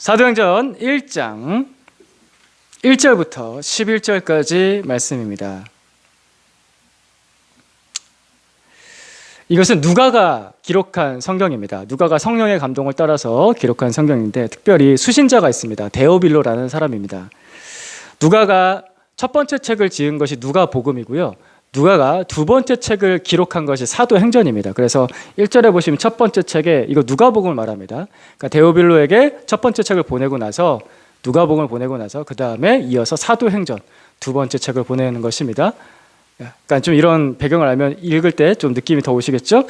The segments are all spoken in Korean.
사도행전 1장 1절부터 11절까지 말씀입니다. 이것은 누가가 기록한 성경입니다. 누가가 성령의 감동을 따라서 기록한 성경인데 특별히 수신자가 있습니다. 데오빌로라는 사람입니다. 누가가 첫 번째 책을 지은 것이 누가복음이고요. 누가가 두 번째 책을 기록한 것이 사도행전입니다. 그래서 1절에 보시면 첫 번째 책에 이거 누가복음을 말합니다. 그러니까 데오빌로에게 첫 번째 책을 보내고 나서 누가복음을 보내고 나서 그 다음에 이어서 사도행전 두 번째 책을 보내는 것입니다. 약간 좀 이런 배경을 알면 읽을 때 좀 느낌이 더 오시겠죠?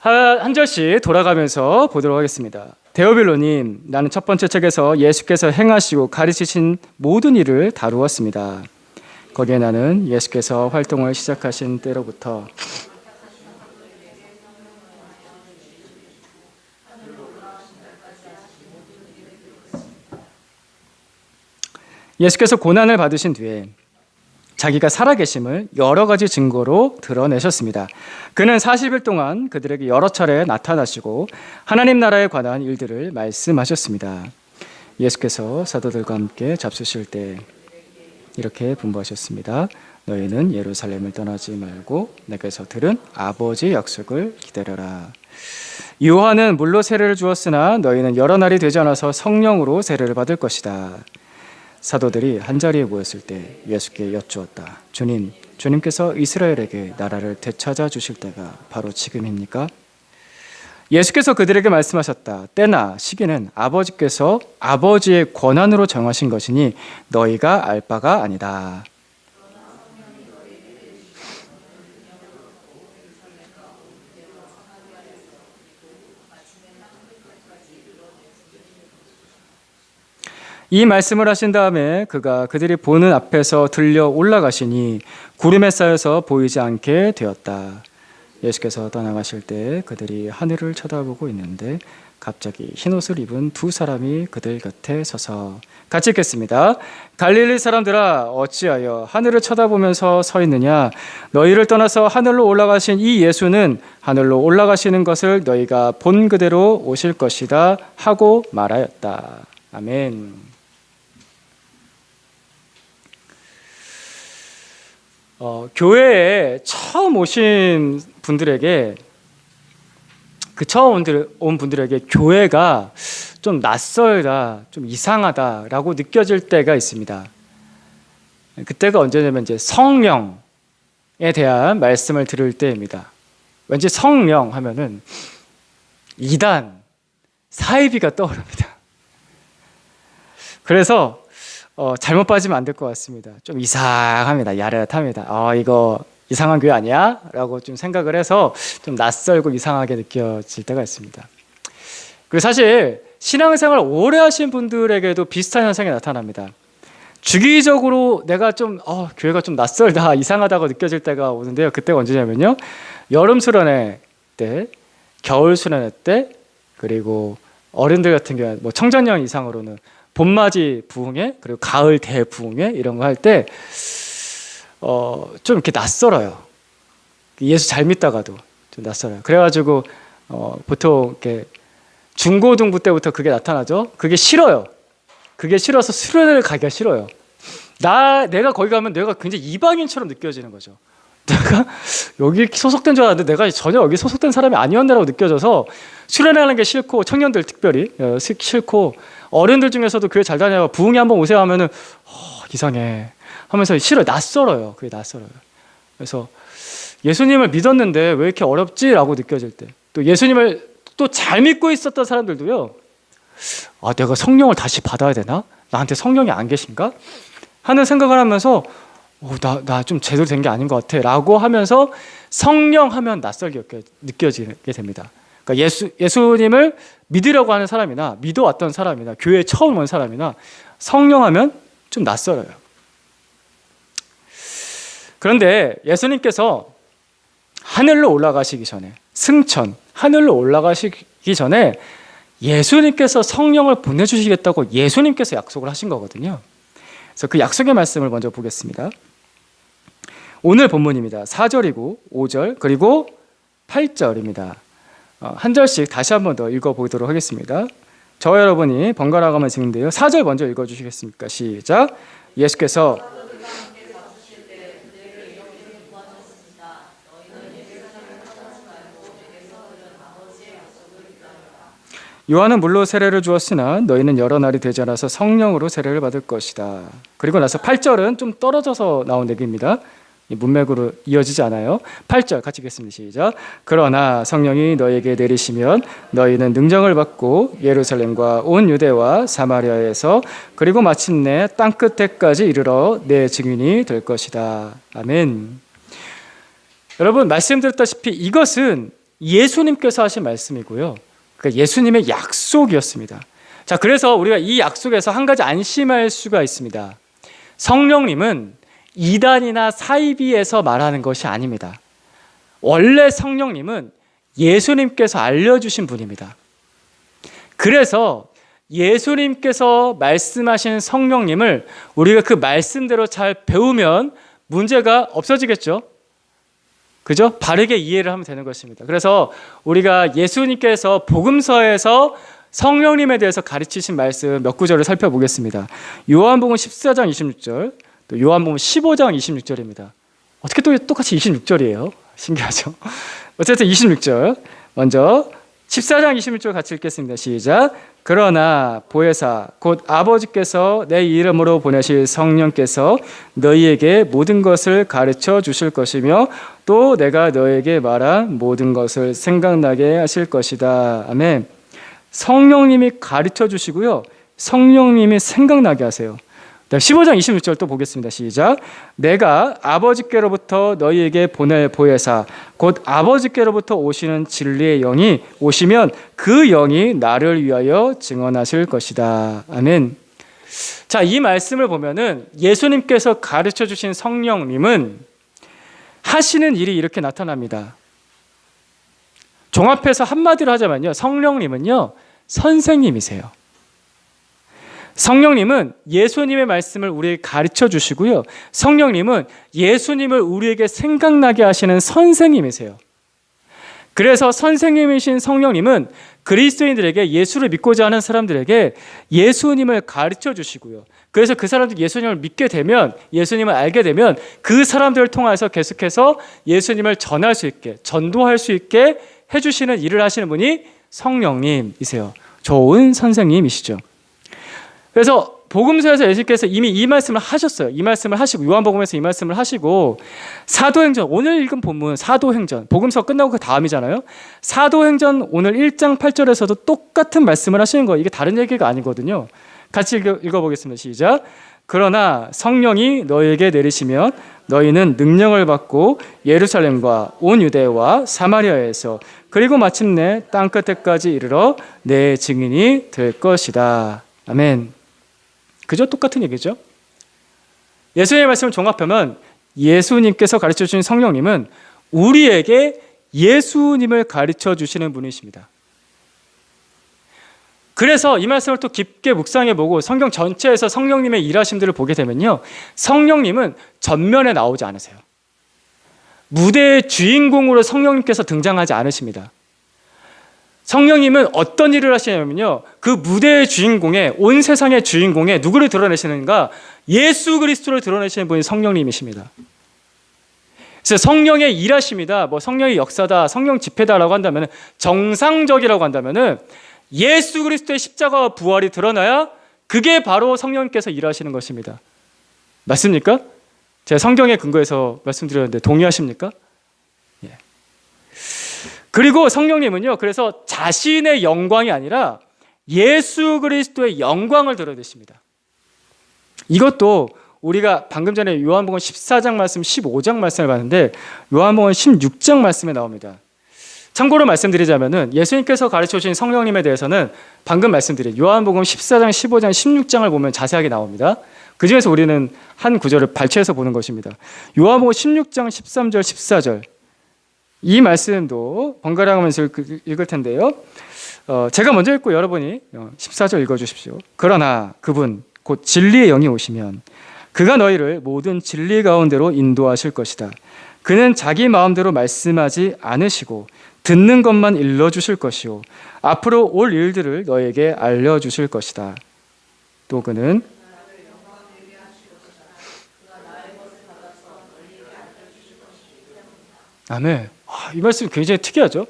한, 한 절씩 돌아가면서 보도록 하겠습니다. 데오빌로님, 나는 첫 번째 책에서 예수께서 행하시고 가르치신 모든 일을 다루었습니다. 거기에 나는 예수께서 활동을 시작하신 때로부터 예수께서 고난을 받으신 뒤에 자기가 살아계심을 여러 가지 증거로 드러내셨습니다. 그는 40일 동안 그들에게 여러 차례 나타나시고 하나님 나라에 관한 일들을 말씀하셨습니다. 예수께서 사도들과 함께 잡수실 때 이렇게 분부하셨습니다. 너희는 예루살렘을 떠나지 말고 내게서 들은 아버지의 약속을 기다려라. 요한은 물로 세례를 주었으나 너희는 여러 날이 되지 않아서 성령으로 세례를 받을 것이다. 사도들이 한 자리에 모였을 때 예수께 여쭈었다. 주님, 주님께서 이스라엘에게 나라를 되찾아 주실 때가 바로 지금입니까? 예수께서 그들에게 말씀하셨다. 때나 시기는 아버지께서 아버지의 권한으로 정하신 것이니 너희가 알 바가 아니다. 이 말씀을 하신 다음에 그가 그들이 보는 앞에서 들려 올라가시니 구름에 쌓여서 보이지 않게 되었다. 예수께서 떠나가실 때 그들이 하늘을 쳐다보고 있는데 갑자기 흰 옷을 입은 두 사람이 그들 곁에 서서 같이 읽겠습니다. 갈릴리 사람들아 어찌하여 하늘을 쳐다보면서 서 있느냐 너희를 떠나서 하늘로 올라가신 이 예수는 하늘로 올라가시는 것을 너희가 본 그대로 오실 것이다 하고 말하였다. 아멘. 어, 교회에 처음 오신 분들에게 그 처음 온 분들에게 교회가 좀 낯설다, 좀 이상하다라고 느껴질 때가 있습니다. 그때가 언제냐면 이제 성령에 대한 말씀을 들을 때입니다. 왠지 성령 하면은 이단, 사이비가 떠오릅니다. 그래서 어, 잘못 빠지면 안 될 것 같습니다. 좀 이상합니다. 야릇합니다. 어, 이거 이상한 교회 아니야? 라고 좀 생각을 해서 좀 낯설고 이상하게 느껴질 때가 있습니다. 그리고 사실 신앙생활 오래 하신 분들에게도 비슷한 현상이 나타납니다. 주기적으로 내가 좀, 어, 교회가 좀 낯설다, 이상하다고 느껴질 때가 오는데요. 그때가 언제냐면요. 여름 수련회 때, 겨울 수련회 때, 그리고 어른들 같은 경우에 뭐 청장년 이상으로는 봄맞이 부흥회 그리고 가을 대부흥회 이런 거 할 때 어, 좀 이렇게 낯설어요. 예수 잘 믿다가도 좀 낯설어요. 그래가지고 어, 보통 이렇게 중고등부 때부터 그게 나타나죠. 그게 싫어요. 그게 싫어서 수련회를 가기가 싫어요. 나 내가 거기 가면 내가 굉장히 이방인처럼 느껴지는 거죠. 내가 여기 소속된 줄 알았는데 내가 전혀 여기 소속된 사람이 아니었네라고 느껴져서 수련하는 게 싫고 청년들 특별히 어, 싫고 어른들 중에서도 교회 잘 다녀요. 부흥회 한번 오세요 하면은 어, 이상해 하면서 싫어 낯설어요. 그게 낯설어요. 그래서 예수님을 믿었는데 왜 이렇게 어렵지라고 느껴질 때 또 예수님을 또 잘 믿고 있었던 사람들도요. 아 내가 성령을 다시 받아야 되나? 나한테 성령이 안 계신가? 하는 생각을 하면서 어, 나, 나 좀 제대로 된 게 아닌 것 같아. 라고 하면서 성령 하면 낯설게 느껴지게 됩니다. 그러니까 예수, 예수님을 믿으려고 하는 사람이나 믿어왔던 사람이나 교회에 처음 온 사람이나 성령 하면 좀 낯설어요. 그런데 예수님께서 하늘로 올라가시기 전에 승천, 하늘로 올라가시기 전에 예수님께서 성령을 보내주시겠다고 예수님께서 약속을 하신 거거든요. 그래서 그 약속의 말씀을 먼저 보겠습니다. 오늘 본문입니다. 4절이고 5절 그리고 8절입니다. 어, 한 절씩 다시 한 번 더 읽어보도록 하겠습니다. 저와 여러분이 번갈아 가면서 읽는데요. 4절 먼저 읽어 주시겠습니까? 시작. 예수께서 요한은 물로 세례를 주었으나 너희는 여러 날이 되지 않아서 성령으로 세례를 받을 것이다. 그리고 나서 8절은 좀 떨어져서 나온 얘기입니다. 이 문맥으로 이어지지 않아요. 8절 같이 읽겠습니다. 시작. 그러나 성령이 너에게 내리시면 너희는 능정을 받고 예루살렘과 온 유대와 사마리아에서 그리고 마침내 땅 끝에까지 이르러 내 증인이 될 것이다. 아멘. 여러분 말씀드렸다시피 이것은 예수님께서 하신 말씀이고요. 그 예수님의 약속이었습니다. 자, 그래서 우리가 이 약속에서 한 가지 안심할 수가 있습니다. 성령님은 이단이나 사이비에서 말하는 것이 아닙니다. 원래 성령님은 예수님께서 알려주신 분입니다. 그래서 예수님께서 말씀하신 성령님을 우리가 그 말씀대로 잘 배우면 문제가 없어지겠죠. 그죠? 바르게 이해를 하면 되는 것입니다. 그래서 우리가 예수님께서 복음서에서 성령님에 대해서 가르치신 말씀 몇 구절을 살펴보겠습니다. 요한복음 14장 26절, 또 요한복음 15장 26절입니다. 어떻게 또 똑같이 26절이에요? 신기하죠? 어쨌든 26절. 먼저 14장 26절 같이 읽겠습니다. 시작. 그러나 보혜사 곧 아버지께서 내 이름으로 보내실 성령께서 너희에게 모든 것을 가르쳐 주실 것이며 또 내가 너에게 말한 모든 것을 생각나게 하실 것이다. 아멘. 성령님이 가르쳐 주시고요. 성령님이 생각나게 하세요. 15장 26절 또 보겠습니다. 시작. 내가 아버지께로부터 너희에게 보낼 보혜사 곧 아버지께로부터 오시는 진리의 영이 오시면 그 영이 나를 위하여 증언하실 것이다. 아멘. 자, 이 말씀을 보면은 예수님께서 가르쳐 주신 성령님은 하시는 일이 이렇게 나타납니다. 종합해서 한마디로 하자면요. 성령님은요. 선생님이세요. 성령님은 예수님의 말씀을 우리에게 가르쳐 주시고요. 성령님은 예수님을 우리에게 생각나게 하시는 선생님이세요. 그래서 선생님이신 성령님은 그리스도인들에게 예수를 믿고자 하는 사람들에게 예수님을 가르쳐 주시고요. 그래서 그 사람들이 예수님을 믿게 되면 예수님을 알게 되면 그 사람들을 통해서 계속해서 예수님을 전할 수 있게 전도할 수 있게 해주시는 일을 하시는 분이 성령님이세요. 좋은 선생님이시죠. 그래서 복음서에서 예수님께서 이미 이 말씀을 하셨어요. 이 말씀을 하시고 요한복음에서 이 말씀을 하시고 사도행전 오늘 읽은 본문 사도행전 복음서 끝나고 그 다음이잖아요. 사도행전 오늘 1장 8절에서도 똑같은 말씀을 하시는 거예요. 이게 다른 얘기가 아니거든요. 같이 읽어, 읽어보겠습니다. 시작. 그러나 성령이 너희에게 내리시면 너희는 능력을 받고 예루살렘과 온 유대와 사마리아에서 그리고 마침내 땅 끝에까지 이르러 내 증인이 될 것이다. 아멘. 그저 똑같은 얘기죠. 예수님의 말씀을 종합하면 예수님께서 가르쳐 주신 성령님은 우리에게 예수님을 가르쳐 주시는 분이십니다. 그래서 이 말씀을 또 깊게 묵상해 보고 성경 전체에서 성령님의 일하심들을 보게 되면요. 성령님은 전면에 나오지 않으세요. 무대의 주인공으로 성령님께서 등장하지 않으십니다. 성령님은 어떤 일을 하시냐면요. 그 무대의 주인공에 온 세상의 주인공에 누구를 드러내시는가? 예수 그리스도를 드러내시는 분이 성령님이십니다. 그래서 성령의 일하십니다. 뭐 성령의 역사다, 성령 집회다라고 한다면 정상적이라고 한다면은 예수 그리스도의 십자가와 부활이 드러나야 그게 바로 성령님께서 일하시는 것입니다. 맞습니까? 제가 성경의 근거에서 말씀드렸는데 동의하십니까? 예. 그리고 성령님은요, 그래서 자신의 영광이 아니라 예수 그리스도의 영광을 드러내십니다. 이것도 우리가 방금 전에 요한복음 14장 말씀, 15장 말씀을 봤는데 요한복음 16장 말씀에 나옵니다. 참고로 말씀드리자면은 예수님께서 가르쳐 주신 성령님에 대해서는 방금 말씀드린 요한복음 14장, 15장, 16장을 보면 자세하게 나옵니다. 그 중에서 우리는 한 구절을 발췌해서 보는 것입니다. 요한복음 16장 13절, 14절. 이 말씀도 번갈아 가면서 읽을 텐데요. 어, 제가 먼저 읽고 여러분이 14절 읽어 주십시오. 그러나 그분 곧 진리의 영이 오시면 그가 너희를 모든 진리 가운데로 인도하실 것이다. 그는 자기 마음대로 말씀하지 않으시고 듣는 것만 일러 주실 것이요 앞으로 올 일들을 너에게 알려 주실 것이다. 또 그는 아멘. 아, 이 말씀 굉장히 특이하죠.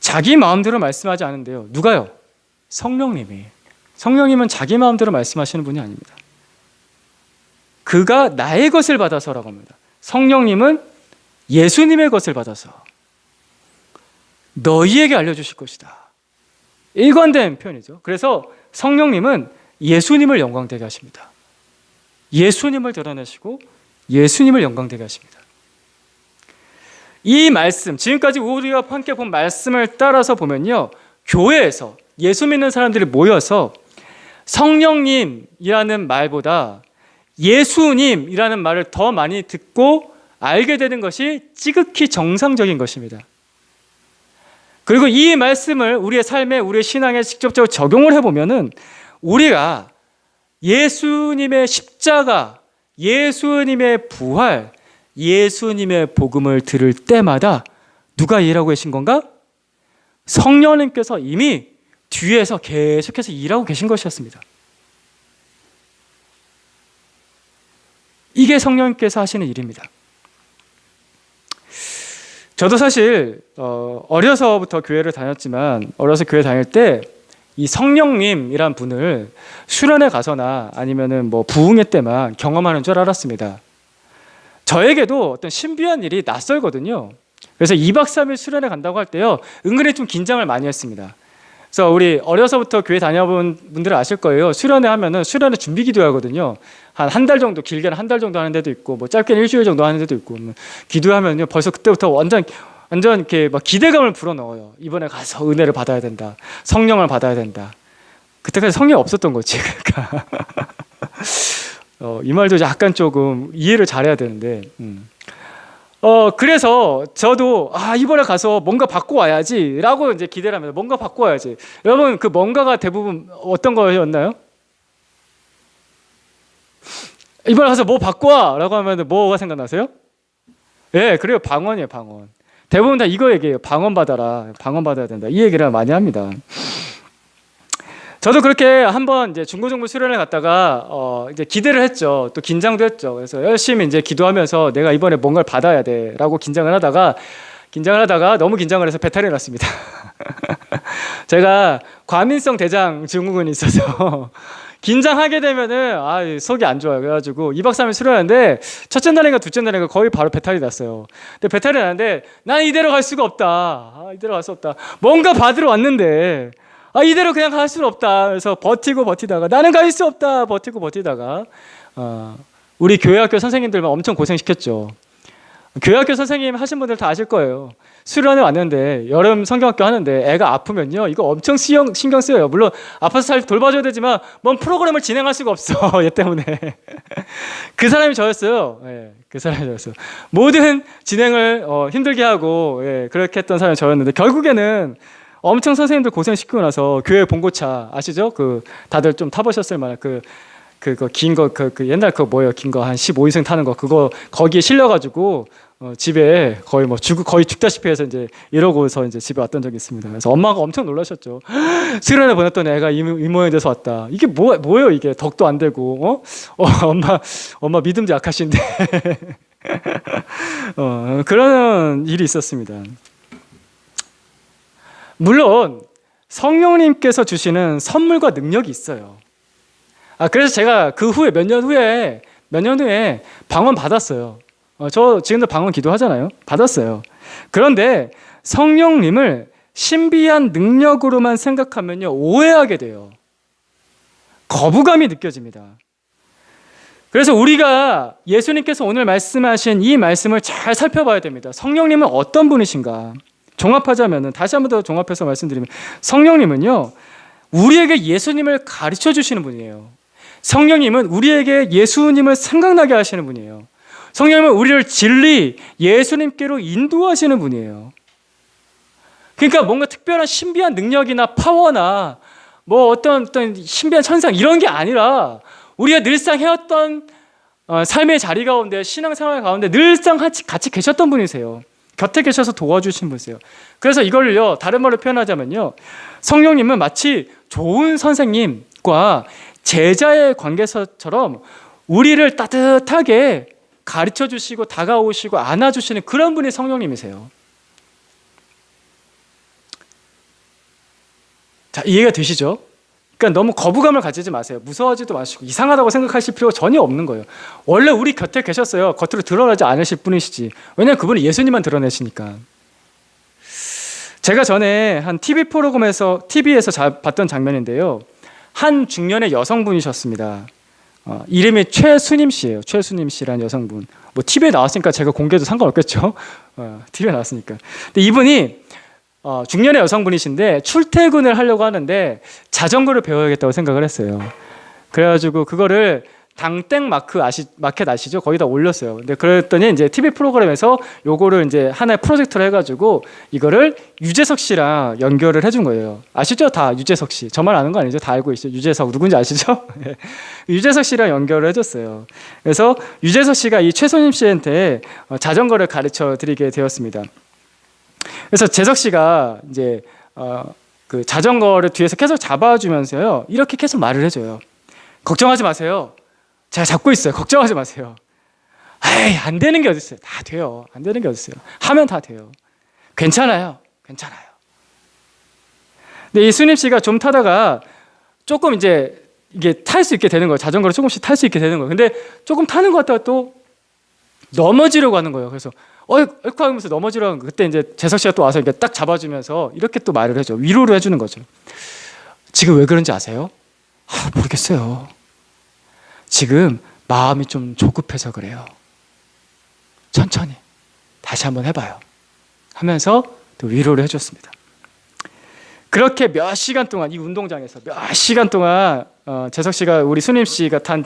자기 마음대로 말씀하지 않은데요. 누가요? 성령님이. 성령님은 자기 마음대로 말씀하시는 분이 아닙니다. 그가 나의 것을 받아서라고 합니다. 성령님은 예수님의 것을 받아서 너희에게 알려주실 것이다. 일관된 표현이죠. 그래서 성령님은 예수님을 영광되게 하십니다. 예수님을 드러내시고 예수님을 영광되게 하십니다. 이 말씀, 지금까지 우리가 함께 본 말씀을 따라서 보면요. 교회에서 예수 믿는 사람들이 모여서 성령님이라는 말보다 예수님이라는 말을 더 많이 듣고 알게 되는 것이 지극히 정상적인 것입니다. 그리고 이 말씀을 우리의 삶에, 우리의 신앙에 직접적으로 적용을 해보면은 우리가 예수님의 십자가, 예수님의 부활, 예수님의 복음을 들을 때마다 누가 일하고 계신 건가? 성령님께서 이미 뒤에서 계속해서 일하고 계신 것이었습니다. 이게 성령님께서 하시는 일입니다. 저도 사실 어, 어려서부터 교회를 다녔지만 어려서 교회 다닐 때 이 성령님이란 분을 수련회 가서나 아니면은 뭐 부흥회 때만 경험하는 줄 알았습니다. 저에게도 어떤 신비한 일이 낯설거든요. 그래서 2박 3일 수련회 간다고 할 때요. 은근히 좀 긴장을 많이 했습니다. 그래서 우리 어려서부터 교회 다녀본 분들은 아실 거예요. 수련회 하면은 수련회 준비 기도하거든요. 한 한 달 정도 길게는 한 달 정도 하는 데도 있고 뭐 짧게는 일주일 정도 하는 데도 있고 뭐 기도하면요 벌써 그때부터 완전 완전 이렇게 막 기대감을 불어넣어요. 이번에 가서 은혜를 받아야 된다. 성령을 받아야 된다. 그때까지 성령 없었던 거지. 그러니까 어, 이 말도 약간 조금 이해를 잘해야 되는데. 음. 어 그래서 저도 아 이번에 가서 뭔가 받고 와야지라고 이제 기대를 합니다. 뭔가 받고 와야지. 여러분 그 뭔가가 대부분 어떤 거였나요? 이번에 가서 뭐 받고 와 라고 하면 뭐가 생각나세요? 예, 네, 그래요. 방언이에요, 방언. 대부분 다 이거 얘기해요. 방언 받아라. 방언 받아야 된다. 이 얘기를 많이 합니다. 저도 그렇게 한번 이제 중고정부 수련회 갔다가 어 이제 기대를 했죠. 또 긴장도 했죠. 그래서 열심히 이제 기도하면서 내가 이번에 뭔가를 받아야 돼라고 긴장을 하다가 긴장을 하다가 너무 긴장을 해서 배탈이 났습니다. 제가 과민성 대장 증후군이 있어서 긴장하게 되면은 아 속이 안 좋아요. 그래가지고 2박 3일 수련하는데 첫째 날인가 둘째 날인가 거의 바로 배탈이 났어요. 근데 배탈이 났는데 난 이대로 갈 수가 없다. 아, 이대로 갈 수 없다. 뭔가 받으러 왔는데 아 이대로 그냥 갈 수는 없다. 그래서 버티고 버티다가 나는 갈 수 없다. 버티고 버티다가 어, 우리 교회학교 선생님들만 엄청 고생시켰죠. 교회학교 선생님 하신 분들 다 아실 거예요. 수련회 왔는데 여름 성경학교 하는데 애가 아프면요 이거 엄청 신경, 신경 쓰여요. 물론 아파서 잘 돌봐줘야 되지만 뭔 프로그램을 진행할 수가 없어 얘 때문에 그 사람이 저였어요. 예, 그 사람이 저였어요. 모든 진행을 어, 힘들게 하고 예, 그렇게 했던 사람이 저였는데 결국에는 엄청 선생님들 고생 시키고 나서 교회 봉고차 아시죠? 그 다들 좀 타보셨을 만한 그 그거 긴거 그 그 옛날 그거 뭐예요? 긴 거 한 15인승 타는 거 그거 거기에 실려 가지고 어, 집에 거의 뭐 죽, 거의 죽다시피 해서 이제 이러고서 이제 집에 왔던 적이 있습니다. 그래서 엄마가 엄청 놀라셨죠. 수련회 보냈던 애가 이, 이 모양이 돼서 왔다. 이게 뭐, 뭐예요, 이게? 덕도 안 되고, 어? 어 엄마, 엄마 믿음도 약하신데. 어, 그런 일이 있었습니다. 물론, 성령님께서 주시는 선물과 능력이 있어요. 아, 그래서 제가 그 후에, 몇 년 후에, 몇 년 후에 방언 받았어요. 어, 저 지금도 방언 기도하잖아요. 받았어요. 그런데 성령님을 신비한 능력으로만 생각하면요. 오해하게 돼요. 거부감이 느껴집니다. 그래서 우리가 예수님께서 오늘 말씀하신 이 말씀을 잘 살펴봐야 됩니다. 성령님은 어떤 분이신가? 종합하자면 다시 한 번 더 종합해서 말씀드리면 성령님은요. 우리에게 예수님을 가르쳐 주시는 분이에요. 성령님은 우리에게 예수님을 생각나게 하시는 분이에요. 성령님은 우리를 진리, 예수님께로 인도하시는 분이에요. 그러니까 뭔가 특별한 신비한 능력이나 파워나 뭐 어떤 어떤 신비한 천상 이런 게 아니라 우리가 늘상 해왔던 어, 삶의 자리 가운데 신앙 생활 가운데 늘상 같이 계셨던 분이세요. 곁에 계셔서 도와주신 분이세요. 그래서 이걸요 다른 말로 표현하자면요 성령님은 마치 좋은 선생님과 제자의 관계처럼 우리를 따뜻하게 가르쳐 주시고 다가오시고 안아 주시는 그런 분이 성령님이세요. 자, 이해가 되시죠? 그러니까 너무 거부감을 가지지 마세요. 무서워하지도 마시고 이상하다고 생각하실 필요가 전혀 없는 거예요. 원래 우리 곁에 계셨어요. 겉으로 드러나지 않으실 분이시지. 왜냐하면 그분은 예수님만 드러내시니까. 제가 전에 한 TV 프로그램에서 TV에서 자, 봤던 장면인데요. 한 중년의 여성분이셨습니다. 어, 이름이 최수님 씨예요. 최수님 씨라는 여성분. 뭐 TV에 나왔으니까 제가 공개도 상관없겠죠. 어, TV에 나왔으니까. 근데 이분이 어, 중년의 여성분이신데 출퇴근을 하려고 하는데 자전거를 배워야겠다고 생각을 했어요. 그래가지고 그거를 당땡 마크 아시 마켓 아시죠? 거기다 올렸어요. 근데 그랬더니 이제 TV 프로그램에서 요거를 이제 하나의 프로젝트로 해가지고 이거를 유재석 씨랑 연결을 해준 거예요. 아시죠? 다 유재석 씨. 저만 아는 거 아니죠? 다 알고 있어요. 유재석 누군지 아시죠? 예. 유재석 씨랑 연결을 해줬어요. 그래서 유재석 씨가 이 최소님 씨한테 어, 자전거를 가르쳐 드리게 되었습니다. 그래서 재석 씨가 이제 어, 그 자전거를 뒤에서 계속 잡아주면서요 이렇게 계속 말을 해줘요. 걱정하지 마세요. 제가 잡고 있어요. 걱정하지 마세요. 에이 안 되는 게 어딨어요. 다 돼요. 안 되는 게 어딨어요. 하면 다 돼요. 괜찮아요. 괜찮아요. 근데 이 수님 씨가 좀 타다가 조금 이제 이게 탈 수 있게 되는 거예요. 자전거를 조금씩 탈 수 있게 되는 거예요. 근데 조금 타는 것 같다가 또 넘어지려고 하는 거예요. 그래서 어이쿠 하면서 넘어지려고 그때 이제 재석 씨가 또 와서 이렇게 딱 잡아주면서 이렇게 또 말을 해줘. 위로를 해주는 거죠. 지금 왜 그런지 아세요? 아, 모르겠어요. 지금 마음이 좀 조급해서 그래요. 천천히 다시 한번 해봐요. 하면서 또 위로를 해줬습니다. 그렇게 몇 시간 동안 이 운동장에서 몇 시간 동안 어, 재석 씨가 우리 수님 씨가 탄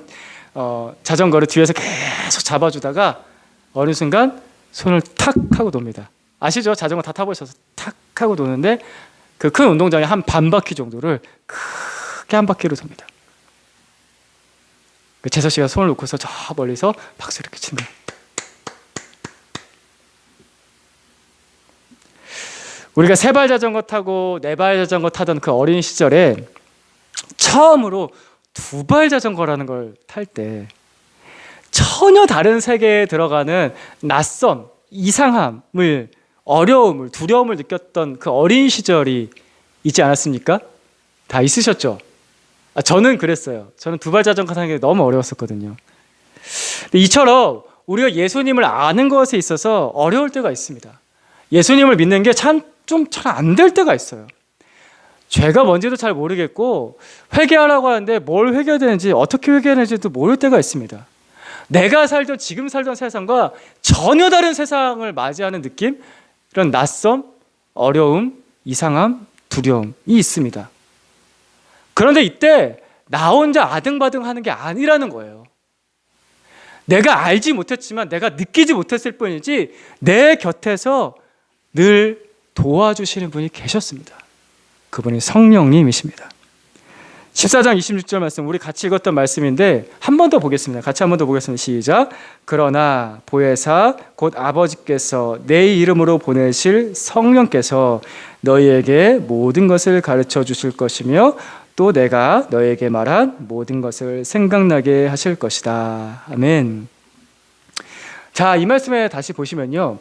어, 자전거를 뒤에서 계속 잡아주다가 어느 순간 손을 탁 하고 돕니다. 아시죠? 자전거 다 타보셔서 탁 하고 도는데 그 큰 운동장에 한 반 바퀴 정도를 크게 한 바퀴로 돕니다. 그 재석 씨가 손을 놓고서 저 멀리서 박수 이렇게 거예요. 우리가 세 발 자전거 타고 네 발 자전거 타던 그 어린 시절에 처음으로 두 발 자전거라는 걸 탈 때 전혀 다른 세계에 들어가는 낯선 이상함을 어려움을 두려움을 느꼈던 그 어린 시절이 있지 않았습니까? 다 있으셨죠? 아, 저는 그랬어요. 저는 두발 자전거 타는 게 너무 어려웠었거든요. 이처럼 우리가 예수님을 아는 것에 있어서 어려울 때가 있습니다. 예수님을 믿는 게 참 좀 잘 안 될 때가 있어요. 죄가 뭔지도 잘 모르겠고 회개하라고 하는데 뭘 회개해야 되는지 어떻게 회개해야 되는지도 모를 때가 있습니다. 내가 살던 지금 살던 세상과 전혀 다른 세상을 맞이하는 느낌, 이런 낯섦, 어려움, 이상함, 두려움이 있습니다. 그런데 이때 나 혼자 아등바등 하는 게 아니라는 거예요. 내가 알지 못했지만 내가 느끼지 못했을 뿐이지 내 곁에서 늘 도와주시는 분이 계셨습니다. 그분이 성령님이십니다. 14장 26절 말씀 우리 같이 읽었던 말씀인데 한 번 더 보겠습니다. 같이 한 번 더 보겠습니다. 시작. 그러나 보혜사 곧 아버지께서 내 이름으로 보내실 성령께서 너희에게 모든 것을 가르쳐 주실 것이며 또 내가 너에게 말한 모든 것을 생각나게 하실 것이다. 아멘. 자, 이 말씀에 다시 보시면요.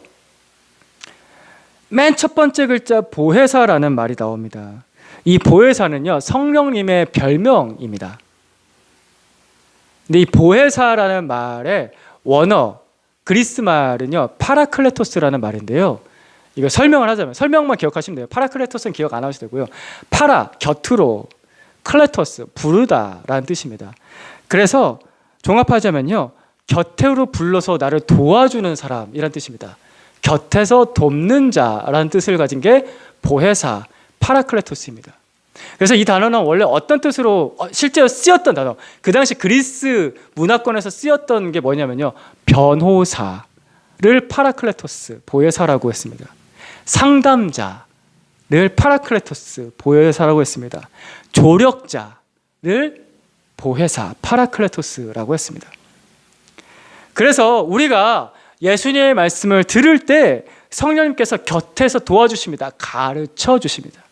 맨 첫 번째 글자 보혜사라는 말이 나옵니다. 이 보혜사는요 성령님의 별명입니다. 근데 이 보혜사라는 말의 원어 그리스 말은요 파라클레토스라는 말인데요. 이거 설명을 하자면 설명만 기억하시면 돼요. 파라클레토스는 기억 안 하셔도 되고요. 파라 곁으로 클레토스 부르다라는 뜻입니다. 그래서 종합하자면요 곁으로 불러서 나를 도와주는 사람이란 뜻입니다. 곁에서 돕는 자라는 뜻을 가진 게 보혜사 파라클레토스입니다. 그래서 이 단어는 원래 어떤 뜻으로 어, 실제로 쓰였던 단어. 그 당시 그리스 문화권에서 쓰였던 게 뭐냐면요. 변호사를 파라클레토스, 보혜사라고 했습니다. 상담자를 파라클레토스, 보혜사라고 했습니다. 조력자를 보혜사, 파라클레토스라고 했습니다. 그래서 우리가 예수님의 말씀을 들을 때 성령님께서 곁에서 도와주십니다. 가르쳐 주십니다.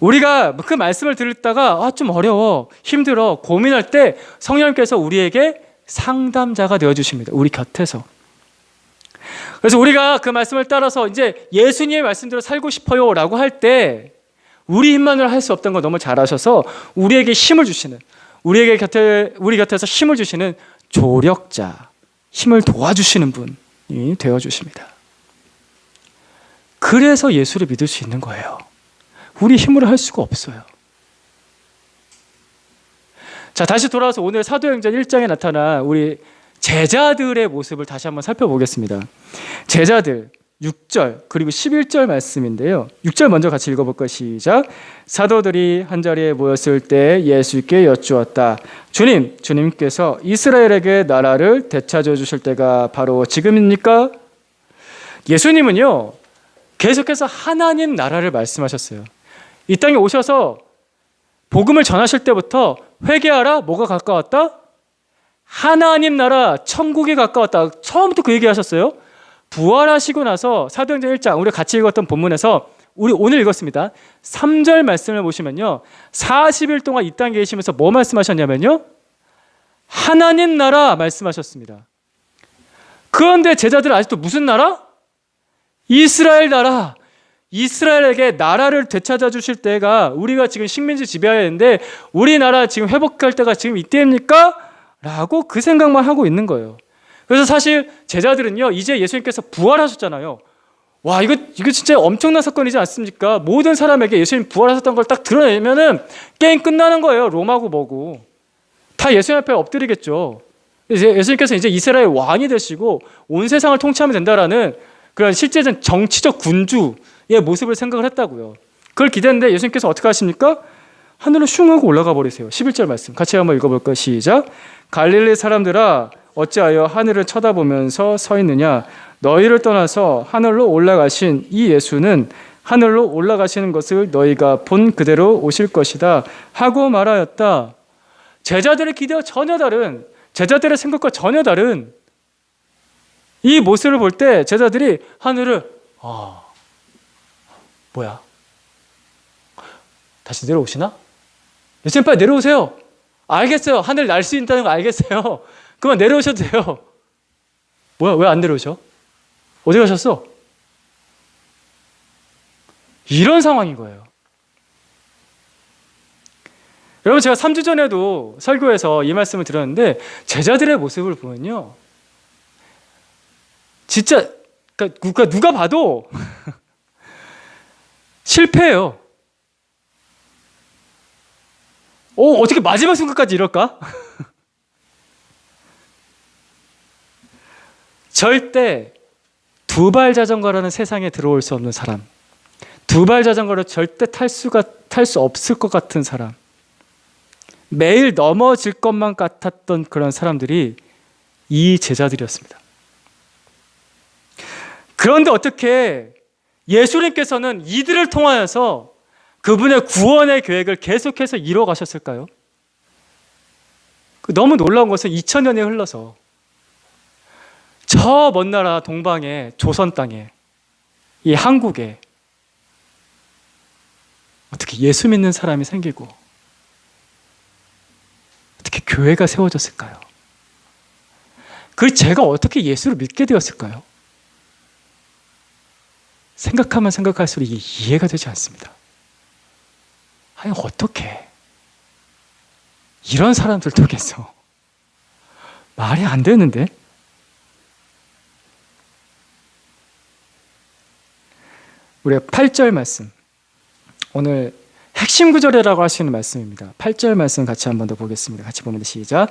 우리가 그 말씀을 들었다가 아, 좀 어려워, 힘들어, 고민할 때 성령님께서 우리에게 상담자가 되어 주십니다. 우리 곁에서. 그래서 우리가 그 말씀을 따라서 이제 예수님의 말씀대로 살고 싶어요라고 할 때 우리 힘만으로 할 수 없던 거 너무 잘 아셔서 우리에게 힘을 주시는 우리에게 곁에 우리 곁에서 힘을 주시는 조력자, 힘을 도와주시는 분이 되어 주십니다. 그래서 예수를 믿을 수 있는 거예요. 우리 힘으로 할 수가 없어요. 자, 다시 돌아와서 오늘 사도행전 1장에 나타난 우리 제자들의 모습을 다시 한번 살펴보겠습니다. 제자들 6절 그리고 11절 말씀인데요. 6절 먼저 같이 읽어볼까요? 시작. 사도들이 한 자리에 모였을 때 예수께 여쭈었다. 주님, 주님께서 이스라엘에게 나라를 되찾아 주실 때가 바로 지금입니까? 예수님은요. 계속해서 하나님 나라를 말씀하셨어요. 이 땅에 오셔서 복음을 전하실 때부터 회개하라 뭐가 가까웠다? 하나님 나라 천국이 가까웠다. 처음부터 그 얘기하셨어요. 부활하시고 나서 사도행전 1장 우리 같이 읽었던 본문에서 우리 오늘 읽었습니다. 3절 말씀을 보시면요. 40일 동안 이 땅에 계시면서 뭐 말씀하셨냐면요. 하나님 나라 말씀하셨습니다. 그런데 제자들은 아직도 무슨 나라? 이스라엘 나라. 이스라엘에게 나라를 되찾아 주실 때가 우리가 지금 식민지 지배해야 되는데 우리나라 지금 회복할 때가 지금 이때입니까? 라고 그 생각만 하고 있는 거예요. 그래서 사실 제자들은요, 이제 예수님께서 부활하셨잖아요. 와, 이거, 이거 진짜 엄청난 사건이지 않습니까? 모든 사람에게 예수님 부활하셨던 걸 딱 드러내면은 게임 끝나는 거예요. 로마고 뭐고. 다 예수님 앞에 엎드리겠죠. 이제 예수님께서 이제 이스라엘 왕이 되시고 온 세상을 통치하면 된다라는 그런 실제적 정치적 군주의 모습을 생각을 했다고요. 그걸 기대했는데 예수님께서 어떻게 하십니까? 하늘로 슝 하고 올라가 버리세요. 11절 말씀. 같이 한번 읽어볼까요? 시작. 갈릴리 사람들아 어찌하여 하늘을 쳐다보면서 서 있느냐 너희를 떠나서 하늘로 올라가신 이 예수는 하늘로 올라가시는 것을 너희가 본 그대로 오실 것이다 하고 말하였다. 제자들의 기대와 전혀 다른 제자들의 생각과 전혀 다른 이 모습을 볼 때 제자들이 하늘을 아 뭐야 다시 내려오시나? 예수님 빨리 내려오세요. 알겠어요. 하늘 날 수 있다는 거 알겠어요. 그만 내려오셔도 돼요. 뭐야, 왜 안 내려오셔? 어디 가셨어? 이런 상황인 거예요. 여러분, 제가 3주 전에도 설교에서 이 말씀을 드렸는데, 제자들의 모습을 보면요. 진짜, 그러니까 누가 봐도 실패해요. 어, 어떻게 마지막 순간까지 이럴까? 절대 두 발 자전거라는 세상에 들어올 수 없는 사람. 두 발 자전거를 절대 탈 수가 탈 수 없을 것 같은 사람. 매일 넘어질 것만 같았던 그런 사람들이 이 제자들이었습니다. 그런데 어떻게 예수님께서는 이들을 통하여서 그분의 구원의 계획을 계속해서 이루어 가셨을까요? 그 너무 놀라운 것은 2000년이 흘러서 저 먼 나라 동방의 조선 땅에 이 한국에 어떻게 예수 믿는 사람이 생기고 어떻게 교회가 세워졌을까요? 그 제가 어떻게 예수를 믿게 되었을까요? 생각하면 생각할수록 이해가 되지 않습니다. 아니 어떻게 이런 사람들 통해서 말이 안 되는데 우리가 8절 말씀 오늘 핵심 구절이라고 할 수 있는 말씀입니다. 8절 말씀 같이 한번 더 보겠습니다. 같이 보면 시작.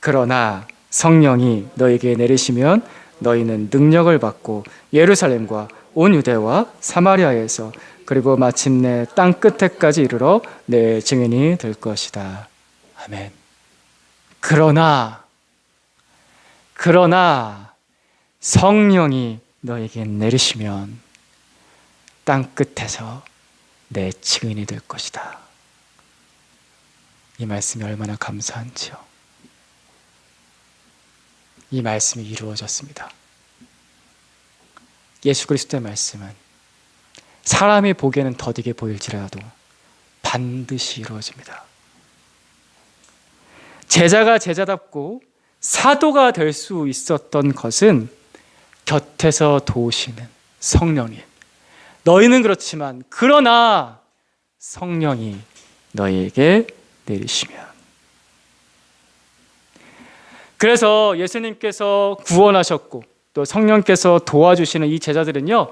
그러나 성령이 너에게 내리시면 너희는 능력을 받고 예루살렘과 온 유대와 사마리아에서 그리고 마침내 땅 끝에까지 이르러 내 증인이 될 것이다. 아멘. 그러나 그러나 성령이 너에게 내리시면 땅 끝에서 내 증인이 될 것이다. 이 말씀이 얼마나 감사한지요. 이 말씀이 이루어졌습니다. 예수 그리스도의 말씀은 사람이 보기에는 더디게 보일지라도 반드시 이루어집니다. 제자가 제자답고 사도가 될 수 있었던 것은 곁에서 도우시는 성령님. 너희는 그렇지만 그러나 성령이 너희에게 내리시면 그래서 예수님께서 구원하셨고 또 성령께서 도와주시는 이 제자들은요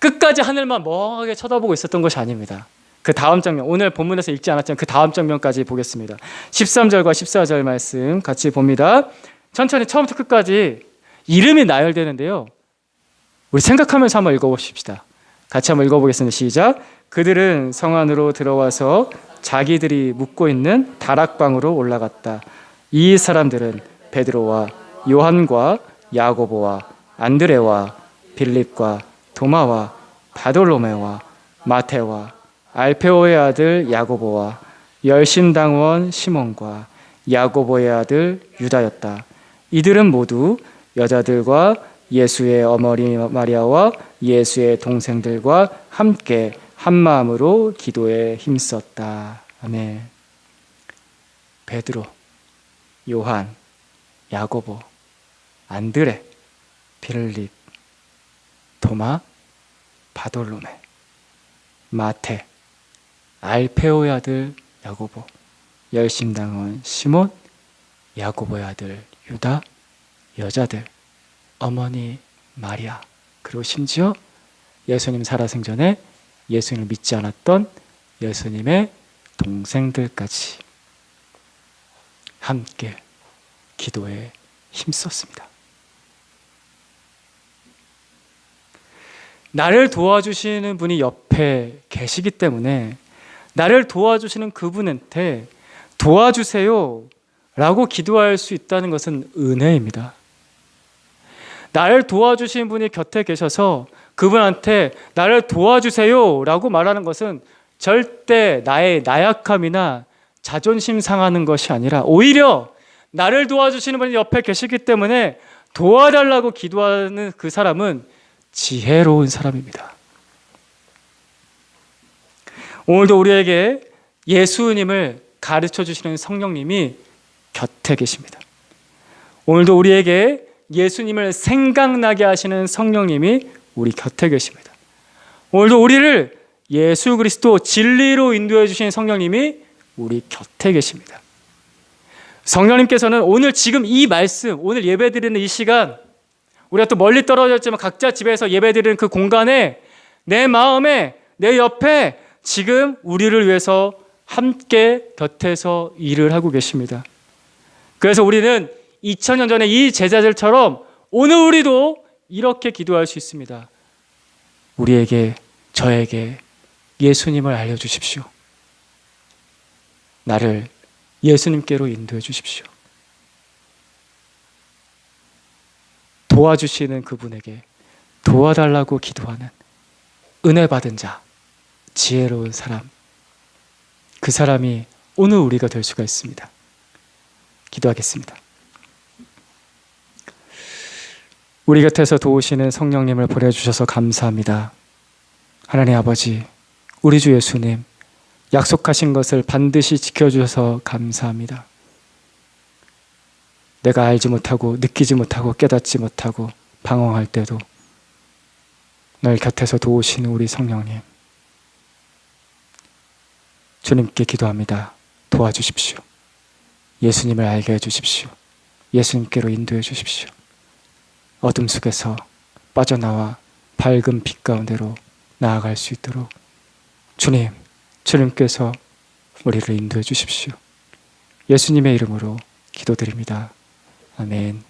끝까지 하늘만 멍하게 쳐다보고 있었던 것이 아닙니다. 그 다음 장면 오늘 본문에서 읽지 않았지만 그 다음 장면까지 보겠습니다. 13절과 14절 말씀 같이 봅니다. 천천히 처음부터 끝까지 이름이 나열되는데요. 우리 생각하면서 한번 읽어보십시다. 같이 한번 읽어보겠습니다. 시작. 그들은 성 안으로 들어와서 자기들이 묵고 있는 다락방으로 올라갔다. 이 사람들은 베드로와 요한과 야고보와 안드레와 빌립과 도마와 바돌로메와 마테와 알페오의 아들 야고보와 열심당원 시몬과 야고보의 아들 유다였다. 이들은 모두 여자들과 예수의 어머니 마리아와 예수의 동생들과 함께 한 마음으로 기도에 힘썼다. 아멘. 베드로, 요한, 야고보, 안드레, 빌립, 도마, 바돌로메, 마테, 알페오의 아들 야고보, 열심당원 시몬, 야고보의 아들 유다, 여자들, 어머니 마리아, 그리고 심지어 예수님 살아생전에 예수님을 믿지 않았던 예수님의 동생들까지 함께 기도에 힘썼습니다. 나를 도와주시는 분이 옆에 계시기 때문에 나를 도와주시는 그분한테 도와주세요 라고 기도할 수 있다는 것은 은혜입니다. 나를 도와주신 분이 곁에 계셔서 그분한테 나를 도와주세요 라고 말하는 것은 절대 나의 나약함이나 자존심 상하는 것이 아니라 오히려 나를 도와주시는 분이 옆에 계시기 때문에 도와달라고 기도하는 그 사람은 지혜로운 사람입니다. 오늘도 우리에게 예수님을 가르쳐 주시는 성령님이 곁에 계십니다. 오늘도 우리에게 예수님을 생각나게 하시는 성령님이 우리 곁에 계십니다. 오늘도 우리를 예수 그리스도 진리로 인도해 주신 성령님이 우리 곁에 계십니다. 성령님께서는 오늘 지금 이 말씀, 오늘 예배 드리는 이 시간, 우리가 또 멀리 떨어졌지만 각자 집에서 예배 드리는 그 공간에 내 마음에, 내 옆에 지금 우리를 위해서 함께 곁에서 일을 하고 계십니다. 그래서 우리는 2000년 전에 이 제자들처럼 오늘 우리도 이렇게 기도할 수 있습니다. 우리에게, 저에게 예수님을 알려 주십시오. 나를 예수님께로 인도해 주십시오. 도와주시는 그분에게 도와달라고 기도하는 은혜 받은 자, 지혜로운 사람, 그 사람이 오늘 우리가 될 수가 있습니다. 기도하겠습니다. 우리 곁에서 도우시는 성령님을 보내주셔서 감사합니다. 하나님 아버지, 우리 주 예수님, 약속하신 것을 반드시 지켜주셔서 감사합니다. 내가 알지 못하고 느끼지 못하고 깨닫지 못하고 방황할 때도 널 곁에서 도우시는 우리 성령님. 주님께 기도합니다. 도와주십시오. 예수님을 알게 해주십시오. 예수님께로 인도해 주십시오. 어둠 속에서 빠져나와 밝은 빛 가운데로 나아갈 수 있도록 주님, 주님께서 우리를 인도해 주십시오. 예수님의 이름으로 기도드립니다. 아멘.